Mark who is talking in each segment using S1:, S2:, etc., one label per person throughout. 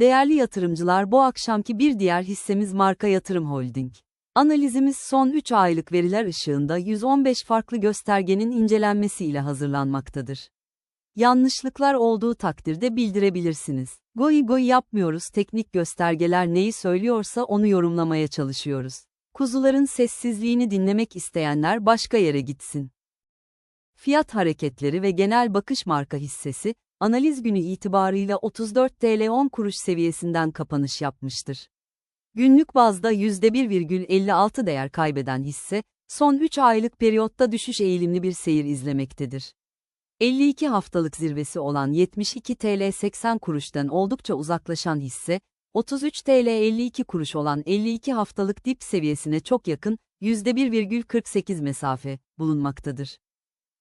S1: Değerli yatırımcılar bu akşamki bir diğer hissemiz Marka Yatırım Holding. Analizimiz son 3 aylık veriler ışığında 115 farklı göstergenin incelenmesi ile hazırlanmaktadır. Yanlışlıklar olduğu takdirde bildirebilirsiniz. Goy goy yapmıyoruz teknik göstergeler neyi söylüyorsa onu yorumlamaya çalışıyoruz. Kuzuların sessizliğini dinlemek isteyenler başka yere gitsin. Fiyat hareketleri ve genel bakış marka hissesi, analiz günü itibarıyla 34 TL 10 kuruş seviyesinden kapanış yapmıştır. Günlük bazda %1,56 değer kaybeden hisse, son 3 aylık periyotta düşüş eğilimli bir seyir izlemektedir. 52 haftalık zirvesi olan 72 TL 80 kuruştan oldukça uzaklaşan hisse, 33 TL 52 kuruş olan 52 haftalık dip seviyesine çok yakın, %1,48 mesafe bulunmaktadır.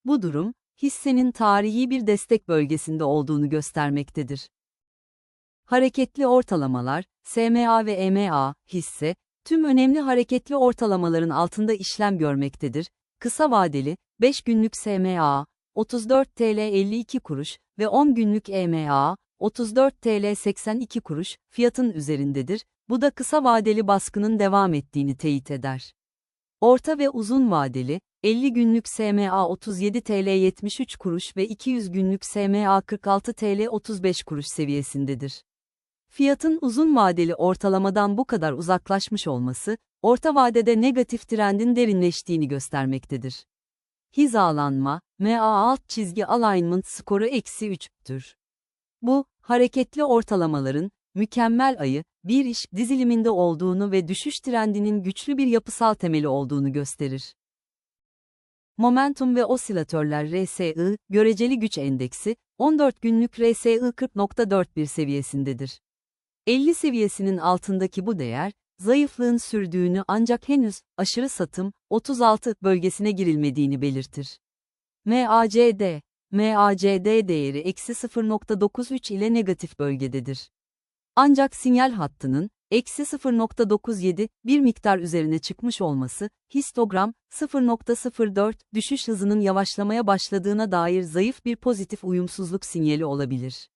S1: Bu durum, hissenin tarihi bir destek bölgesinde olduğunu göstermektedir. Hareketli ortalamalar, SMA ve EMA, hisse, tüm önemli hareketli ortalamaların altında işlem görmektedir. Kısa vadeli, 5 günlük SMA, 34 TL 52 kuruş ve 10 günlük EMA, 34 TL 82 kuruş, fiyatın üzerindedir, bu da kısa vadeli baskının devam ettiğini teyit eder. Orta ve uzun vadeli, 50 günlük SMA 37 TL 73 kuruş ve 200 günlük SMA 46 TL 35 kuruş seviyesindedir. Fiyatın uzun vadeli ortalamadan bu kadar uzaklaşmış olması, orta vadede negatif trendin derinleştiğini göstermektedir. Hizalanma, MA alt çizgi alignment skoru eksi 3'tür. Bu, hareketli ortalamaların, mükemmel ayı, bir iş diziliminde olduğunu ve düşüş trendinin güçlü bir yapısal temeli olduğunu gösterir. Momentum ve osilatörler RSI, göreceli güç endeksi, 14 günlük RSI 40.41 seviyesindedir. 50 seviyesinin altındaki bu değer, zayıflığın sürdüğünü ancak henüz aşırı satım 36 bölgesine girilmediğini belirtir. MACD MACD değeri eksi 0.93 ile negatif bölgededir. Ancak sinyal hattının eksi 0.97 bir miktar üzerine çıkmış olması, histogram 0.04 düşüş hızının yavaşlamaya başladığına dair zayıf bir pozitif uyumsuzluk sinyali olabilir.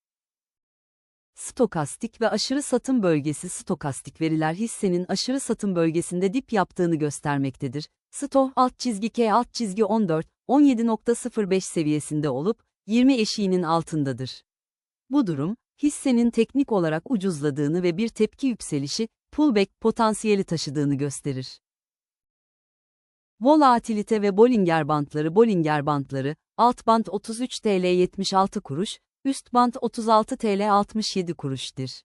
S1: Stokastik ve aşırı satım bölgesi stokastik veriler hissenin aşırı satım bölgesinde dip yaptığını göstermektedir. Sto alt çizgi K alt çizgi 14, 17.05 seviyesinde olup, 20 eşiğinin altındadır. Bu durum, hissenin teknik olarak ucuzladığını ve bir tepki yükselişi, pullback potansiyeli taşıdığını gösterir. Volatilite ve Bollinger bantları Bollinger bantları, alt band 33 TL 76 kuruş, üst band 36 TL 67 kuruştur.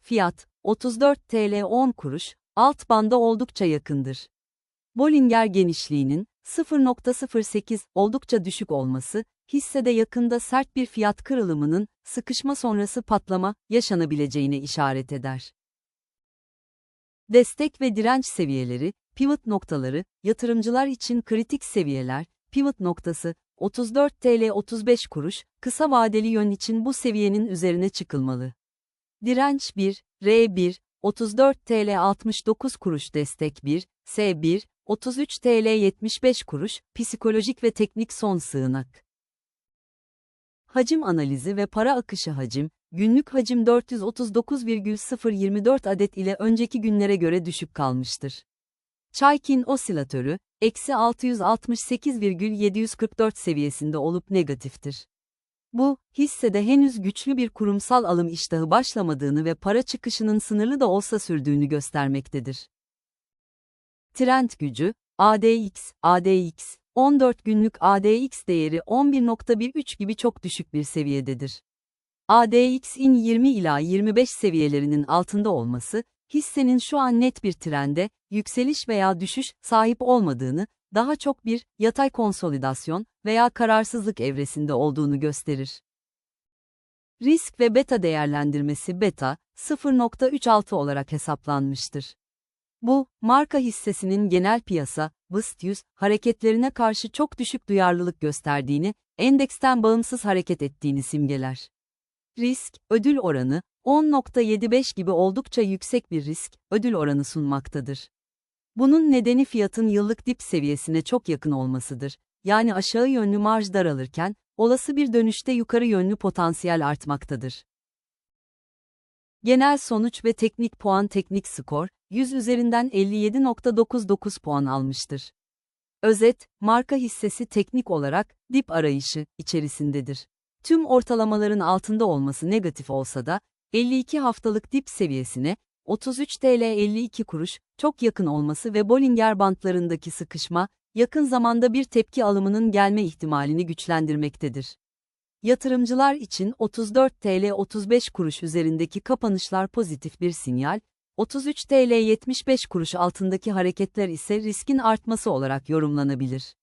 S1: Fiyat, 34 TL 10 kuruş, alt banda oldukça yakındır. Bollinger genişliğinin, 0.08 oldukça düşük olması, hissede yakında sert bir fiyat kırılımının, sıkışma sonrası patlama, yaşanabileceğine işaret eder. Destek ve direnç seviyeleri, pivot noktaları, yatırımcılar için kritik seviyeler, pivot noktası, 34 TL 35 kuruş, kısa vadeli yön için bu seviyenin üzerine çıkılmalı. Direnç 1, R1, 34 TL 69 kuruş destek 1, S1, 33 TL 75 kuruş, psikolojik ve teknik son sığınak. Hacim analizi ve para akışı hacim, günlük hacim 439,024 adet ile önceki günlere göre düşük kalmıştır. Chaikin osilatörü, eksi 668,744 seviyesinde olup negatiftir. Bu, hissede henüz güçlü bir kurumsal alım iştahı başlamadığını ve para çıkışının sınırlı da olsa sürdüğünü göstermektedir. Trend gücü, ADX, ADX, 14 günlük ADX değeri 11.13 gibi çok düşük bir seviyededir. ADX'in 20 ila 25 seviyelerinin altında olması, hissenin şu an net bir trende, yükseliş veya düşüş sahip olmadığını, daha çok bir yatay konsolidasyon veya kararsızlık evresinde olduğunu gösterir. Risk ve beta değerlendirmesi beta 0.36 olarak hesaplanmıştır. Bu, marka hissesinin genel piyasa, BIST 100, hareketlerine karşı çok düşük duyarlılık gösterdiğini, endeksten bağımsız hareket ettiğini simgeler. Risk, ödül oranı, 10.75 gibi oldukça yüksek bir risk, ödül oranı sunmaktadır. Bunun nedeni fiyatın yıllık dip seviyesine çok yakın olmasıdır. Yani aşağı yönlü marj daralırken, olası bir dönüşte yukarı yönlü potansiyel artmaktadır. Genel sonuç ve teknik puan teknik skor, 100 üzerinden 57.99 puan almıştır. Özet, marka hissesi teknik olarak, dip arayışı, içerisindedir. Tüm ortalamaların altında olması negatif olsa da, 52 haftalık dip seviyesine, 33 TL 52 kuruş, çok yakın olması ve Bollinger bantlarındaki sıkışma, yakın zamanda bir tepki alımının gelme ihtimalini güçlendirmektedir. Yatırımcılar için 34 TL 35 kuruş üzerindeki kapanışlar pozitif bir sinyal, 33 TL 75 kuruş altındaki hareketler ise riskin artması olarak yorumlanabilir.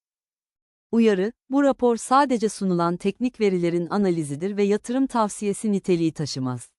S1: Uyarı, bu rapor sadece sunulan teknik verilerin analizidir ve yatırım tavsiyesi niteliği taşımaz.